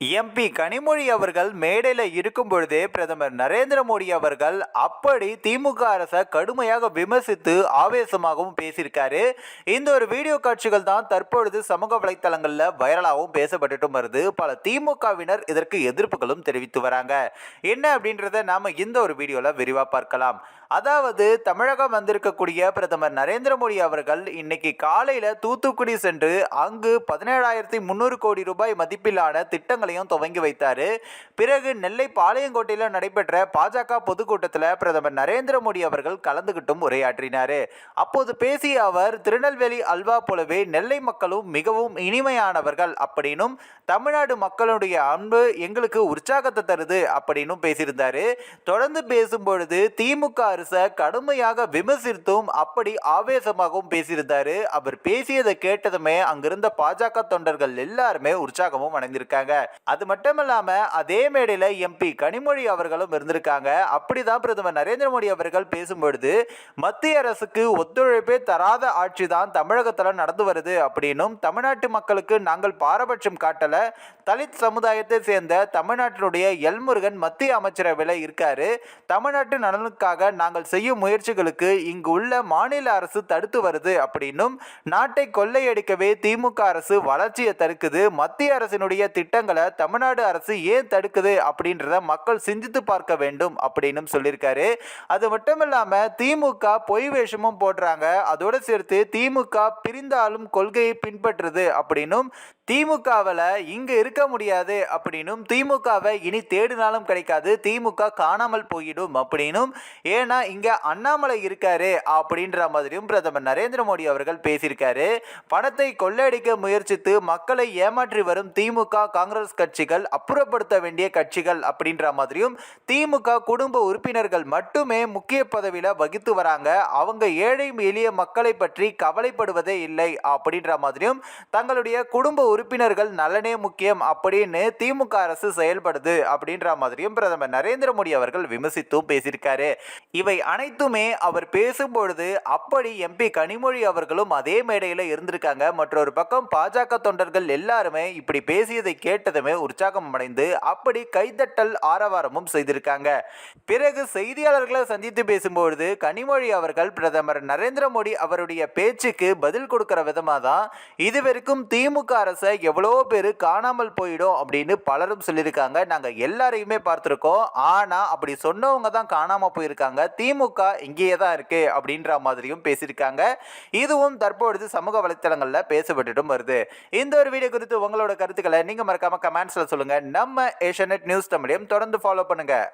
MP Kanimozhi அவர்கள் மேடையில் இருக்கும் பொழுதே பிரதமர் நரேந்திர மோடி அவர்கள் அப்படி திமுக அரசை கடுமையாக விமர்சித்து ஆவேசமாகவும் பேசியிருக்காரு. இந்த ஒரு வீடியோ காட்சிகள் தான் தற்பொழுது சமூக வலைத்தளங்களில் வைரலாகவும் பேசப்பட்டுட்டும் வருது. பல திமுகவினர் இதற்கு எதிர்ப்புகளும் தெரிவித்து வராங்க. என்ன அப்படின்றத நாம இந்த ஒரு வீடியோவில் விரிவாக பார்க்கலாம். அதாவது தமிழகம் வந்திருக்கக்கூடிய பிரதமர் நரேந்திர மோடி அவர்கள் இன்னைக்கு காலையில் தூத்துக்குடி சென்று அங்கு பதினேழாயிரத்தி முந்நூறு கோடி ரூபாய் மதிப்பிலான திட்டங்களையும் துவங்கி வைத்தார். பிறகு நெல்லை பாளையங்கோட்டையில் நடைபெற்ற பாஜக பொதுக்கூட்டத்தில் பிரதமர் நரேந்திர மோடி அவர்கள் கலந்துகிட்டும் உரையாற்றினார். அப்போது பேசிய அவர் திருநெல்வேலி அல்வா போலவே நெல்லை மக்களும் மிகவும் இனிமையானவர்கள் அப்படின்னும் தமிழ்நாடு மக்களுடைய அன்பு எங்களுக்கு உற்சாகத்தை தருது அப்படின்னும் பேசியிருந்தாரு. தொடர்ந்து பேசும்பொழுது திமுக அரசை கடுமையாக விமர்சித்தும் அப்படி ஆவேசமாகவும் பேசியிருந்தாரு. அவர் பேசியதை கேட்டதுமே அங்கிருந்த பாஜக தொண்டர்கள் எல்லாருமே உற்சாகமும் அடைந்திருக்காங்க. அது மட்டும் இல்லாம அதே மேடையில எம்பி கனிமொழி அவர்களும் இருந்திருக்காங்க. அப்படிதான் பிரதமர் நரேந்திர மோடி அவர்கள் பேசும்பொழுது மத்திய அரசுக்கு ஒத்துழைப்பே தராத ஆட்சி தான் தமிழகத்துல நடந்து வருது அப்படின்னும் தமிழ்நாட்டு மக்களுக்கு நாங்கள் பாரபட்சம் காட்டல. தலித் சமுதாயத்தை சேர்ந்த தமிழ்நாட்டினுடைய எல்முருகன் மத்திய அமைச்சரவையில் இருக்காரு. தமிழ்நாட்டு நலனுக்காக நாங்கள் நாங்கள் செய்யும் முயற்சிகளுக்கு இங்கு உள்ள மாநில அரசு தடுத்து வருது அப்படின்னும் நாட்டை கொள்ளையடிக்கவே திமுக அரசு வளர்ச்சியை தடுக்குது. மத்திய அரசினுடைய திட்டங்களை தமிழ்நாடு அரசு ஏன் தடுக்குது அப்படின்றத மக்கள் சிந்தித்து பார்க்க வேண்டும் அப்படின்னும் சொல்லியிருக்காரு. அது மட்டும் இல்லாமல் திமுக பொய் வேஷமும் போடுறாங்க. அதோடு சேர்த்து திமுக பிரிந்தாலும் கொள்கையை பின்பற்றுது அப்படின்னும் திமுகவில் இங்கே இருக்க முடியாது அப்படின்னும் திமுகவை இனி தேடினாலும் கிடைக்காது. திமுக காணாமல் போயிடும் அப்படின்னும் ஏன்னா இங்கே அண்ணாமலை இருக்காரு அப்படின்ற மாதிரியும் பிரதமர் நரேந்திர மோடி அவர்கள் பேசியிருக்காரு. பணத்தை கொள்ளையடிக்க முயற்சித்து மக்களை ஏமாற்றி வரும் திமுக காங்கிரஸ் கட்சிகள் அப்புறப்படுத்த வேண்டிய கட்சிகள் அப்படின்ற மாதிரியும் திமுக குடும்ப உறுப்பினர்கள் மட்டுமே முக்கிய பதவியில் வகித்து வராங்க. அவங்க ஏழை எளிய மக்களை பற்றி கவலைப்படுவதே இல்லை அப்படின்ற மாதிரியும் தங்களுடைய குடும்ப உறுப்பினர்கள் நலனே முக்கியம் அப்படின்னு திமுக அரசு செயல்படுது அப்படின்ற மாதிரியும் பிரதமர் நரேந்திர மோடி அவர்கள் விமர்சித்தும் பேசியிருக்காரு. இவை அனைத்துமே அவர் பேசும்பொழுது அப்படி எம்பி கனிமொழி அவர்களும் அதே மேடையில் இருந்திருக்காங்க. மற்றொரு பக்கம் பாஜக தொண்டர்கள் எல்லாருமே இப்படி பேசியதை கேட்டதுமே உற்சாகம் அடைந்து அப்படி கைதட்டல் ஆரவாரமும் செய்திருக்காங்க. பிறகு செய்தியாளர்களை சந்தித்து பேசும்பொழுது கனிமொழி அவர்கள் பிரதமர் நரேந்திர மோடி அவருடைய பேச்சுக்கு பதில் கொடுக்கிற விதமாக தான் இதுவரைக்கும் திமுக அரசை எவ்வளோ பேர் காணாமல் போயிடும் அப்படின்னு பலரும் சொல்லியிருக்காங்க. நாங்கள் எல்லாரையுமே பார்த்துருக்கோம். ஆனால் அப்படி சொன்னவங்க தான் காணாமல் போயிருக்காங்க. திமுக இங்கேயே தான் இருக்குது அப்படின்ற மாதிரியும் பேசியிருக்காங்க. இதுவும் தற்பொழுது சமூக வலைத்தளங்களில் பேசப்பட்டுட்டும் வருது. இந்த ஒரு வீடியோ குறித்து உங்களோட கருத்துக்களை நீங்கள் மறக்காமல் கமெண்ட்ஸில் சொல்லுங்கள் நம்ம ஏஷியநெட் நியூஸ் தமிழையும் தொடர்ந்து ஃபாலோ பண்ணுங்கள்